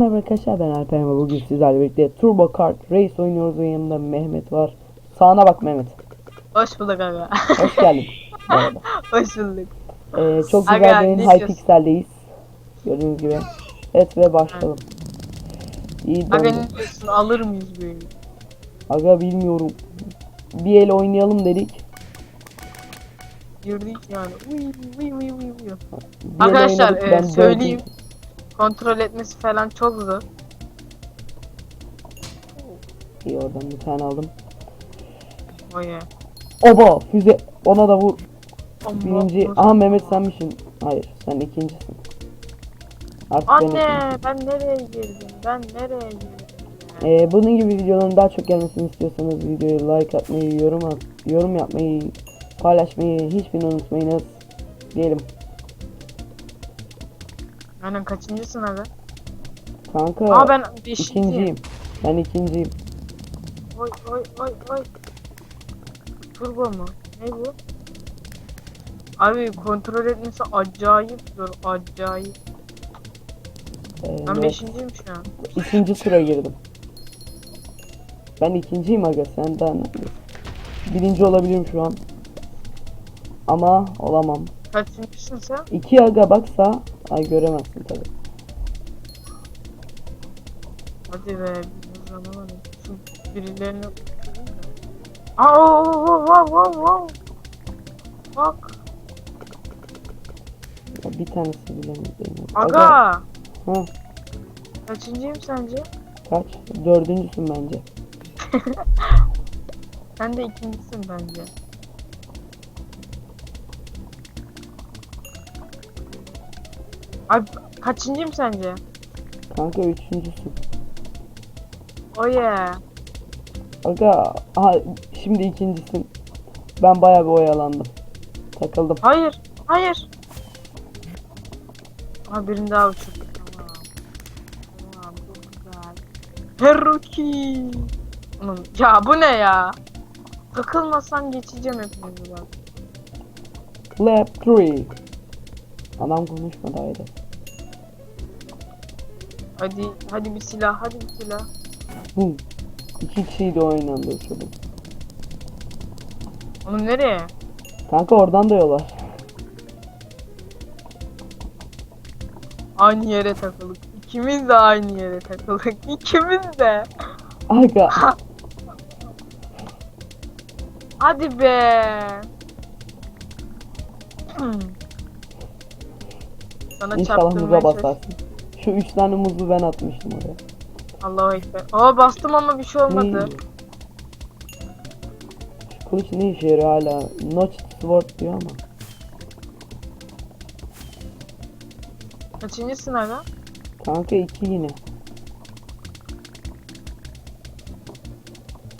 Merhaba arkadaşlar ben Alper ve bugün sizlerle birlikte Turbo Kart Race oynuyoruz ve yanımda Mehmet var. Sağına bak Mehmet. Hoş bulduk aga. Hoş geldin. Hoş bulduk. Ee, çok Aga, güzel oyun diyorsun? Hypixel'deyiz. Gördüğünüz gibi. Evet ve başlayalım. İyi Aga ne diyorsun alır mıyız böyle? Aga bilmiyorum. Bir el oynayalım dedik. Girdik yani. Uy, uy, uy, uy, uy. Arkadaşlar e, söyleyeyim. dördüncü- Kontrol etmesi falan çok zor. İyi oradan bir tane aldım. Oye. Oba füze ona da vur. Amma- Birinci. Amma- Aha Mehmet senmişsin. Hayır sen ikincisin. Artık. Anne ben nereye girdim? Ben nereye girdim? Ee, bunun gibi videoların daha çok gelmesini istiyorsanız videoya like atmayı, yorum at, yorum yapmayı, paylaşmayı hiçbirini unutmayınız. Diyelim. Aynen kaçıncısın aga? Kanka Aa ben beşinciyim. ikinciyim. Ben ikinciyim. Oy oy oy oy. Turbo mu? Ne bu? Abi kontrol etmesi acayip zor. Acayip. Ee, Ben evet, beşinciyim şu an. ikinci tura girdim. Ben ikinciyim aga sen daha ne? Birinci olabilirim şu an. Ama olamam. Kaçıncısın sen? İki aga baksa ay göremezsin tabi. Hadi be, biz anlamadım. Şu birilerini... Aa, oo, oo, oo. Bak, Ya bir tanesi bile mi değil. aga. Ha, Kaçıncıyım sence? kaç? Dördüncüsün bence. Sen de ikincisin bence. Ay, kaçıncıyım sence? Kanka üçüncüsün. Oh yeah. Aga aha, şimdi ikincisin. Ben bayağı bir oyalandım. Takıldım. Hayır, hayır. Aha birini daha uçurduk. Tamam. Tamam, çok güzel. Heroki. Oğlum, Ya bu ne ya? Takılmasam geçeceğim hepinizi bak. Lap 3. Adam konuşmadı haydi. Hadi, hadi bir silah, hadi bir silah. Bum. İki kişiyi de aynı anda uçurdum. Oğlum nereye? Kanka oradan da yol var. Aynı yere takıldık. İkimiz de aynı yere takıldık. İkimiz de. Aga Hadi be. Sana inşallah muza çalış- basarsın. Şu üç tane muzu ben atmıştım oraya. Allahu ekber. Aa bastım ama bir şey olmadı. Şu kılıç ne işe yarıyor hala? Notched sword diyor ama. Kaçıncısın aga? Kanka iki yine.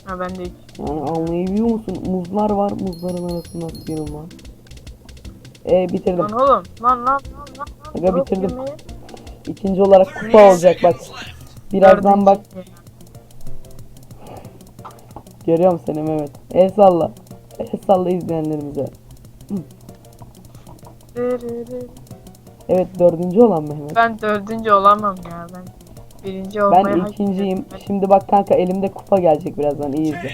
Ha ben de iki. Yani anlayabiliyor musun? Muzlar var, muzların arasında suyum var. E bitirdim. Lan oğlum. Lan lan lan lan. lan. Aga, bitirdim. yemeği. İkinci olarak kupa olacak bak. Birazdan bak görüyorum seni Mehmet. El salla. El salla izleyenlerimize. Evet dördüncü olan Mehmet. Ben dördüncü olamam ya ben. Birinci Ben olmaya hak ikinciyim. ediyorum. Şimdi bak kanka elimde kupa gelecek birazdan iyi izle.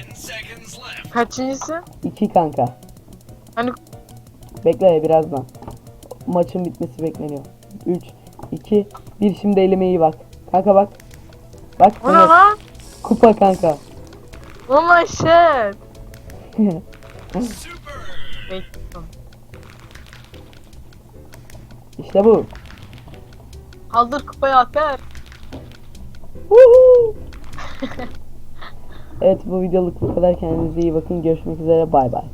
Kaçıncısın? İki kanka. Hani Bekle birazdan. Maçın bitmesi bekleniyor. 3, 2, 1 şimdi elime iyi bak. Kanka bak. Bak o ne lan? kupa kanka. Oh my shit. İşte bu. Kaldır kupayı. Woohoo! evet bu videoluk bu kadar. Kendinize iyi bakın. Görüşmek üzere. Bay bay.